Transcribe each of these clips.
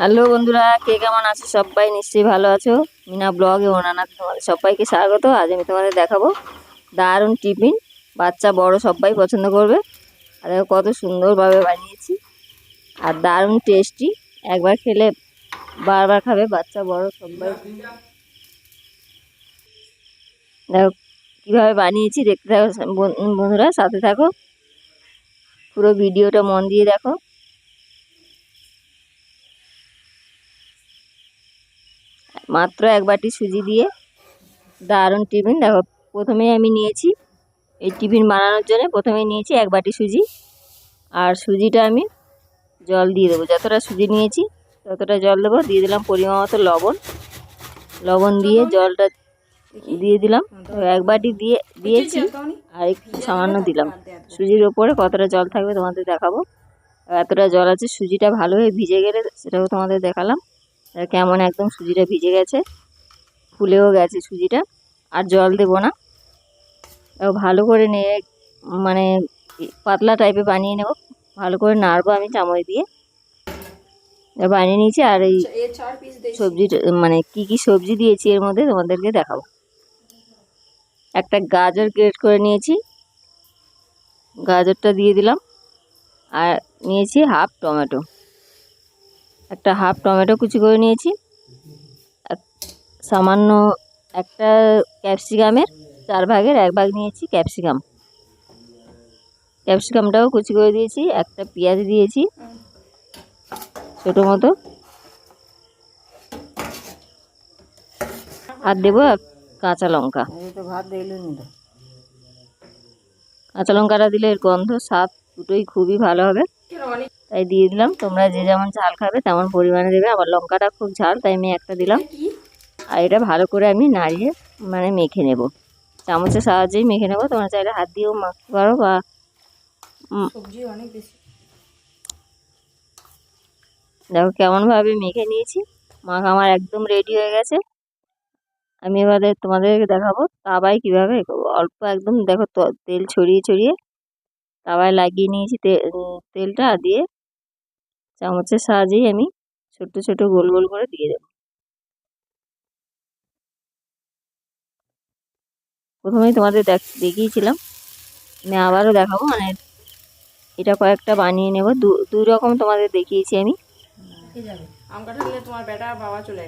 Hello বন্ধুরা, কে কেমন আছো? সবাই নিশ্চয়ই ভালো আছো। মিনা ব্লগ রান্নাতে তোমাদের সবাইকে স্বাগত। আজ আমি তোমাদের দেখাবো দারুণ টিফিন। বাচ্চা, বড় সবাই পছন্দ করবে। আর কত সুন্দরভাবে বানিয়েছি। আর দারুণ টেস্টি। একবার খেলে বারবার খাবে বাচ্চা, বড় সবাই। দেখো কীভাবে বানিয়েছি। দেখতে থাকো বন- বন্ধুরা, সাথে থাকো। পুরো ভিডিওটা মন দিয়ে দেখো। মাত্র এক বাটি সুজি দিয়ে দারুণ টিফিন। দেখো, প্রথমেই আমি নিয়েছি, এই টিফিন বানানোর জন্য প্রথমে নিয়েছি এক বাটি সুজি। আর সুজিটা আমি জল দিয়ে দেবো। যতটা সুজি নিয়েছি, ততটা জল দেবো। দিয়ে দিলাম পরিমাণ মতো লবণ। লবণ দিয়ে জলটা দিয়ে দিলাম। এক বাটি দিয়ে দিয়েছি আর একটু সামান্য দিলাম। সুজির ওপরে কতটা জল থাকবে তোমাদের দেখাবো। এতটা জল আছে, সুজিটা ভালোভাবে ভিজে গেলে সেটাও তোমাদের দেখালাম। কেমন একদম সুজিটা ভিজে গেছে ফুলেও গেছে সুজিটা আর জল দেবো না। ভালো করে নিয়ে মানে পাতলা টাইপের বানিয়ে নেব ভালো করে নাড়বো আমি চামচ দিয়ে। বানিয়ে নিয়েছি আর এই সবজি মানে কি কি সবজি দিয়েছি এর মধ্যে তোমাদেরকে দেখাবো। একটা গাজর গ্রেট করে নিয়েছি গাজরটা দিয়ে দিলাম আর নিয়েছি হাফ টমেটো একটা হাফ টমেটো কুচি করে নিয়েছি। সামান্য একটা ক্যাপসিকামের চার ভাগের এক ভাগ নিয়েছি ক্যাপসিকাম। ক্যাপসিকামটাও কুচি করে দিয়েছি একটা পেঁয়াজ দিয়েছি ছোটো মতো। আর দেবো কাঁচা লঙ্কা। কাঁচা লঙ্কাটা দিলে এর গন্ধ স্বাদ দুটোই খুবই ভালো হবে। তাই দিয়ে দিলাম। তোমরা যে যেমন ঝাল খাবে তেমন পরিমাণে দেবে। আমার লঙ্কাটা খুব ঝাল তাই আমি একটা দিলাম। আর এটা ভালো করে আমি নাড়িয়ে মানে মেখে নেব। চামচের সাহায্যেই মেখে নেব। তোমরা চাইলে হাত দিয়েও মাখতে পারো বা সবজি অনেক বেশি। দেখো কেমনভাবে মেখে নিয়েছি। মাখ আমার একদম রেডি হয়ে গেছে। আমি এবারে তোমাদেরকে দেখাবো তাওয়ায় কীভাবে। অল্প একদম দেখো তেল ছড়িয়ে ছড়িয়ে তাওয়ায় লাগিয়ে নিয়েছি তেলটা দিয়ে। চামচের সাহায্যেই আমি ছোট্ট ছোট গোল গোল করে দিয়ে দেবো। প্রথমেই তোমাদের দেখ দেখিয়েছিলাম। আমি আবারও দেখাবো মানে এটা কয়েকটা বানিয়ে নেব। দু দুই রকম তোমাদের দেখিয়েছি আমি।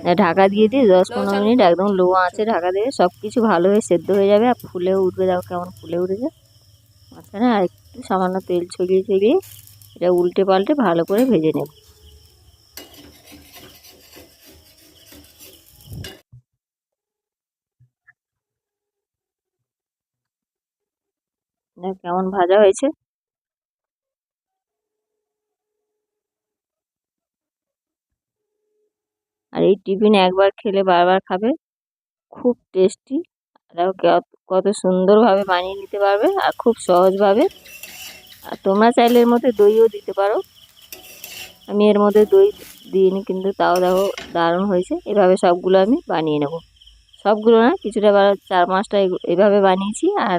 আর ঢাকা দিয়ে দিয়ে দশ পনেরো মিনিট একদম লো আছে ঢাকা দেবে সব কিছু ভালো হয়ে সেদ্ধ হয়ে যাবে আর ফুলেও উঠবে দেখো কেমন ফুলে উঠেছে। মাঝখানে আর একটু সামান্য তেল ছড়িয়ে ছড়িয়ে এটা উল্টে পাল্টে ভালো করে ভেজে নেব। কেমন ভাজা হয়েছে। আর এই টিফিন একবার খেলে বারবার খাবে, খুব টেস্টি। কত সুন্দরভাবে বানিয়ে নিতে পারবে আর খুব সহজভাবে আর তোমরা চাইলে এর মধ্যে দইও দিতে পারো। আমি এর মধ্যে দই দিইনি, কিন্তু তাও দেখো দারুণ হয়েছে। এভাবে সবগুলো আমি বানিয়ে নেব। সবগুলো না, কিছুটা চার পাঁচটা এভাবে বানিয়েছি আর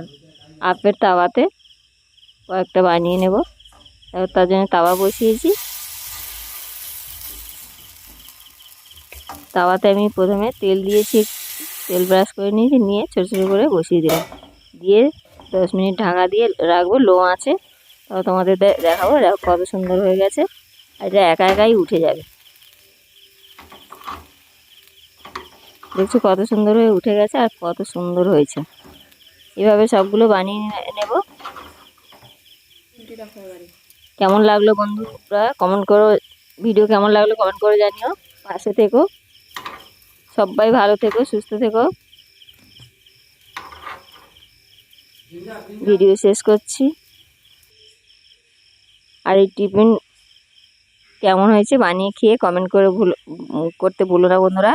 আপের তাওয়াতে কয়েকটা বানিয়ে নেব। তার জন্য তাওয়া বসিয়েছি। তাওয়াতে আমি প্রথমে তেল দিয়েছি, তেল ব্রাশ করে নিয়েছি, নিয়ে ছোটো ছোটো করে বসিয়ে দিলাম। দিয়ে দশ মিনিট ঢাকা দিয়ে রাখব, লো আছে তাও তোমাদের দেখাবো দেখো কত সুন্দর হয়ে গেছে। আর এটা একা একাই উঠে যাবে। দেখছ কত সুন্দর হয়ে উঠে গেছে আর কত সুন্দর হয়েছে। এভাবে সবগুলো বানিয়ে নেব। কেমন লাগল বন্ধুরা? কমেন্ট করো। ভিডিও কেমন লাগল কমেন্ট করে জানিও। পাশে থেকো। সবাই ভালো থেকো সুস্থ থেকো। ভিডিও শেষ করছি। আর এই টিফিন কেমন হয়েছে বানিয়ে খেয়ে কমেন্ট করে ভুল, করতে ভুলো না বন্ধুরা।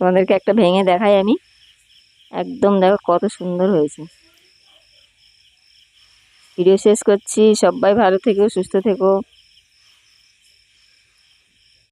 তোমাদেরকে একটা ভেঙে দেখাই আমি। একদম দেখো কত সুন্দর হয়েছে। ভিডিও শেষ করছি। সবাই ভালো থেকো, সুস্থ থেকো।